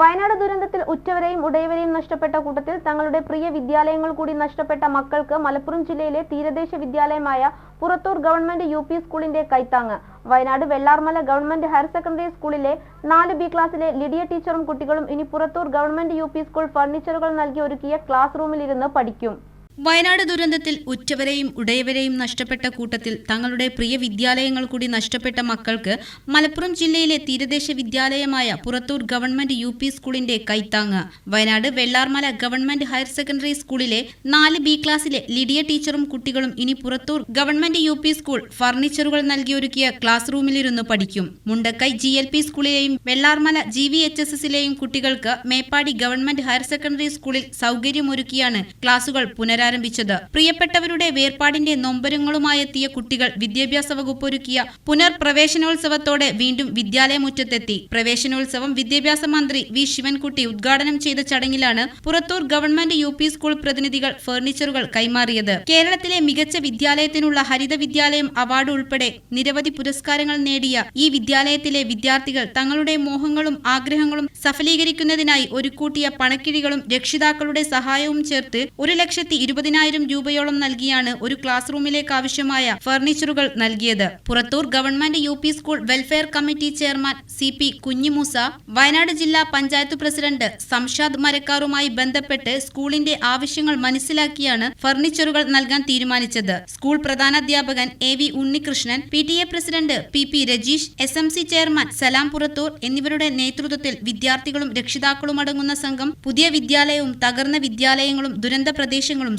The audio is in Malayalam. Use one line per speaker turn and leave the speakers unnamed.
Wayanad ദുരന്തത്തിൽ ഉറ്റവരെയും ഉടയവരെയും നഷ്ടപ്പെട്ട കൂട്ടത്തിൽ തങ്ങളുടെ പ്രിയ വിദ്യാലയങ്ങൾ കൂടി നഷ്ടപ്പെട്ട മക്കൾക്ക് മലപ്പുറം ജില്ലയിലെ തീരദേശ വിദ്യാലയമായ പുറത്തൂർ ഗവൺമെന്റ് യു പി സ്കൂളിന്റെ കൈത്താങ്ങ്. Wayanad Vellarmala government higher secondary സ്കൂളിലെ നാല് ബി ക്ലാസ്സിലെ ലിഡിയ ടീച്ചറും കുട്ടികളും ഇനി പുറത്തൂർ ഗവൺമെന്റ് യു സ്കൂൾ ഫർണിച്ചറുകൾ നൽകി ഒരുക്കിയ ക്ലാസ് റൂമിലിരുന്ന് പഠിക്കും.
വയനാട് ദുരന്തത്തിൽ ഉറ്റവരെയും ഉടയവരെയും നഷ്ടപ്പെട്ട കൂട്ടത്തിൽ തങ്ങളുടെ പ്രിയ വിദ്യാലയങ്ങൾ കൂടി നഷ്ടപ്പെട്ട മക്കൾക്ക് മലപ്പുറം ജില്ലയിലെ തീരദേശ വിദ്യാലയമായ പുറത്തൂർ ഗവൺമെന്റ് യു പി സ്കൂളിന്റെ കൈത്താങ്ങ്. Wayanad Vellarmala government higher secondary സ്കൂളിലെ നാല് ബി ക്ലാസ്സിലെ ലിഡിയ ടീച്ചറും കുട്ടികളും ഇനി Purathur government U P school ഫർണിച്ചറുകൾ നൽകിയൊരുക്കിയ ക്ലാസ് റൂമിലിരുന്ന് പഠിക്കും. Mundakkai G L P സ്കൂളിലെയും Vellarmala G V H S എസിലെയും കുട്ടികൾക്ക് മേപ്പാടി ഗവൺമെന്റ് ഹയർ സെക്കൻഡറി സ്കൂളിൽ സൗകര്യമൊരുക്കിയാണ് ക്ലാസുകൾ പുനരാരംഭിച്ചത് പ്രിയപ്പെട്ടവരുടെ വേർപാടിന്റെ നൊമ്പരങ്ങളുമായെത്തിയ കുട്ടികൾ വിദ്യാഭ്യാസ വകുപ്പ് ഒരുക്കിയ പുനർപ്രവേശനോത്സവത്തോടെ വീണ്ടും വിദ്യാലയമുറ്റത്തെത്തി. പ്രവേശനോത്സവം വിദ്യാഭ്യാസ മന്ത്രി വി. ശിവൻകുട്ടി ഉദ്ഘാടനം ചെയ്ത ചടങ്ങിലാണ് പുറത്തൂർ ഗവൺമെന്റ് യു സ്കൂൾ പ്രതിനിധികൾ ഫർണിച്ചറുകൾ കൈമാറിയത്. കേരളത്തിലെ മികച്ച വിദ്യാലയത്തിനുള്ള ഹരിത വിദ്യാലയം അവാർഡ് ഉൾപ്പെടെ നിരവധി പുരസ്കാരങ്ങൾ നേടിയ ഈ വിദ്യാലയത്തിലെ വിദ്യാർത്ഥികൾ തങ്ങളുടെ മോഹങ്ങളും ആഗ്രഹങ്ങളും സഫലീകരിക്കുന്നതിനായി ഒരുക്കൂട്ടിയ പണക്കിഴികളും രക്ഷിതാക്കളുടെ സഹായവും ചേർത്ത് ഒരു ലക്ഷത്തി ഇരുപതിനായിരം രൂപയോളം നൽകിയാണ് ഒരു ക്ലാസ് റൂമിലേക്ക് ആവശ്യമായ ഫർണിച്ചറുകൾ നൽകിയത്. Purathur government U school welfare committee chairman C P Kunhimoosa Wayanad ജില്ലാ പഞ്ചായത്ത് പ്രസിഡന്റ് സംഷാദ് മരക്കാറുമായി ബന്ധപ്പെട്ട് സ്കൂളിന്റെ ആവശ്യങ്ങൾ മനസ്സിലാക്കിയാണ് ഫർണിച്ചറുകൾ നൽകാൻ തീരുമാനിച്ചത്. School പ്രധാനാധ്യാപകൻ A V Unnikrishnan P T A president P P Rajeesh S M C chairman Salam Purathur എന്നിവരുടെ നേതൃത്വത്തിൽ വിദ്യാർത്ഥികളും രക്ഷിതാക്കളും അടങ്ങുന്ന സംഘം പുതിയ വിദ്യാലയവും തകർന്ന വിദ്യാലയങ്ങളും ദുരന്ത പ്രദേശങ്ങളും